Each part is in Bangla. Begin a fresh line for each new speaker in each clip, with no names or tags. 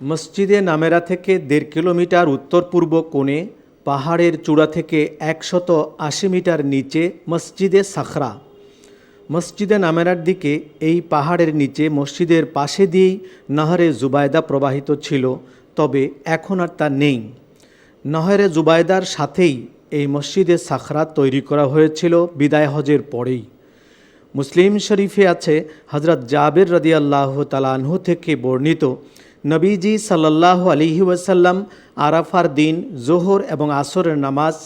মসজিদে নামেরা থেকে দেড় কিলোমিটার উত্তর পূর্ব কোণে, পাহাড়ের চূড়া থেকে একশত আশি মিটার নিচে মসজিদে সাখরা। মসজিদে নামেরার দিকে এই পাহাড়ের নিচে মসজিদের পাশে দিয়েই নহরে জুবায়দা প্রবাহিত ছিল, তবে এখন আর তা নেই। নহরে জুবায়দার সাথেই এই মসজিদে সাখরা তৈরি করা হয়েছিল বিদায় হজের পরেই। মুসলিম শরীফে আছে হজরত জাবের রদিয়াল্লাহ তালানহু থেকে বর্ণিত নবীজি সাল্লাহ আলিহি ওয়াসাল্লাম আরাফার দিন, জোহর এবং আসরের নামাজ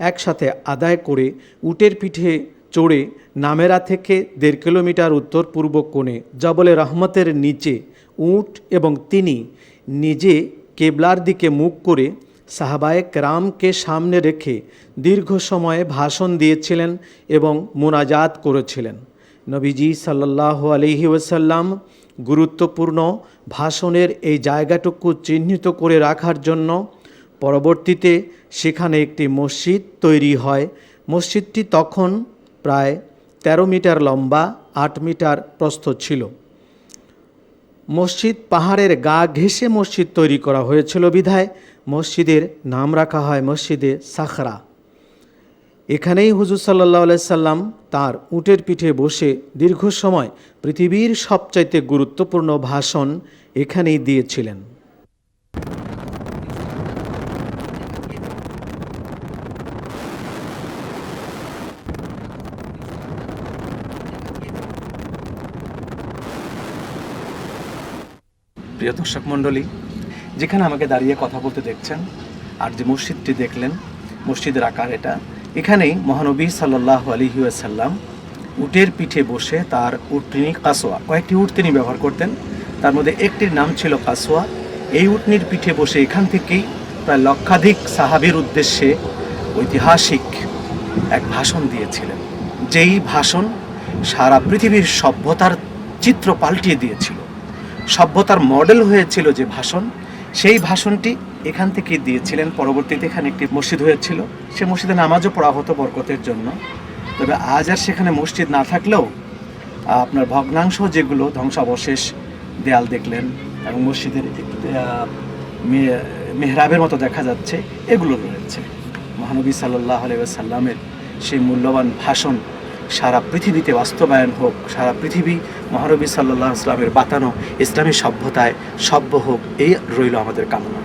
একসাথে আদায় করে উটের পিঠে চড়ে নামেরা থেকে দেড় কিলোমিটার উত্তর পূর্ব কোণে জবলে রহমতের নিচে উট এবং তিনি নিজে কেবলার দিকে মুখ করে সাহাবায়ে রামকে সামনে রেখে দীর্ঘ সময়ে ভাষণ দিয়েছিলেন এবং মোনাজাত করেছিলেন। নবীজি সাল্লাহ আলহি ওসাল্লাম গুরুত্বপূর্ণ ভাষণের এই জায়গাটুকু চিহ্নিত করে রাখার জন্য পরবর্তীতে সেখানে একটি মসজিদ তৈরি হয়। মসজিদটি তখন প্রায় ১৩ মিটার লম্বা, আট মিটার প্রস্থ ছিল। মসজিদ পাহাড়ের গা ঘেঁষে মসজিদ তৈরি করা হয়েছিল বিধায় মসজিদের নাম রাখা হয় মসজিদে সাখরা। এখানেই হুজুর সাল্লাহ সাল্লাম তার উটের পিঠে বসে দীর্ঘ সময় পৃথিবীর সবচাইতে গুরুত্বপূর্ণ ভাষণ এখানেই দিয়েছিলেন।
প্রিয় দর্শক মণ্ডলী, যেখানে আমাকে দাঁড়িয়ে কথা বলতে দেখছেন আর যে মসজিদটি দেখলেন, মসজিদের আকার এটা এখানেই মহানবী সাল্লাহ আলহিউসাল্লাম উটের পিঠে বসে তার উটনি কাসোয়া। কয়েকটি উট তিনি ব্যবহার করতেন। তার মধ্যে একটির নাম ছিল কাসোয়া। এই উটনির পিঠে বসে এখান থেকেই প্রায় লক্ষাধিক সাহাবির উদ্দেশ্যে ঐতিহাসিক এক ভাষণ দিয়েছিলেন, যেই ভাষণ সারা পৃথিবীর সভ্যতার চিত্র পাল্টিয়ে দিয়েছিল। সভ্যতার মডেল হয়েছিল যে ভাষণ, সেই ভাষণটি এখান থেকে দিয়েছিলেন, পরবর্তীতে এখানে একটি মসজিদ হয়েছিল। সে মসজিদে নামাজও পড়া হতো বরকতের জন্য। তবে আজ আর সেখানে মসজিদ না থাকলেও, আপনার ভগ্নাংশ যেগুলো ধ্বংসাবশেষ দেয়াল দেখলেন এবং মসজিদের মেহরাবের মতো দেখা যাচ্ছে, এগুলো রয়েছে। মহানবী সাল্লাহ সাল্লামের সেই মূল্যবান ভাষণ, সারা পৃথিবীতে বাস্তবায়ন হোক, সারা পৃথিবী মহানবী সাল্লাহ ইসলামের বাতানো ইসলামী সভ্যতায় সভ্য হোক, এই রইল আমাদের কামনা।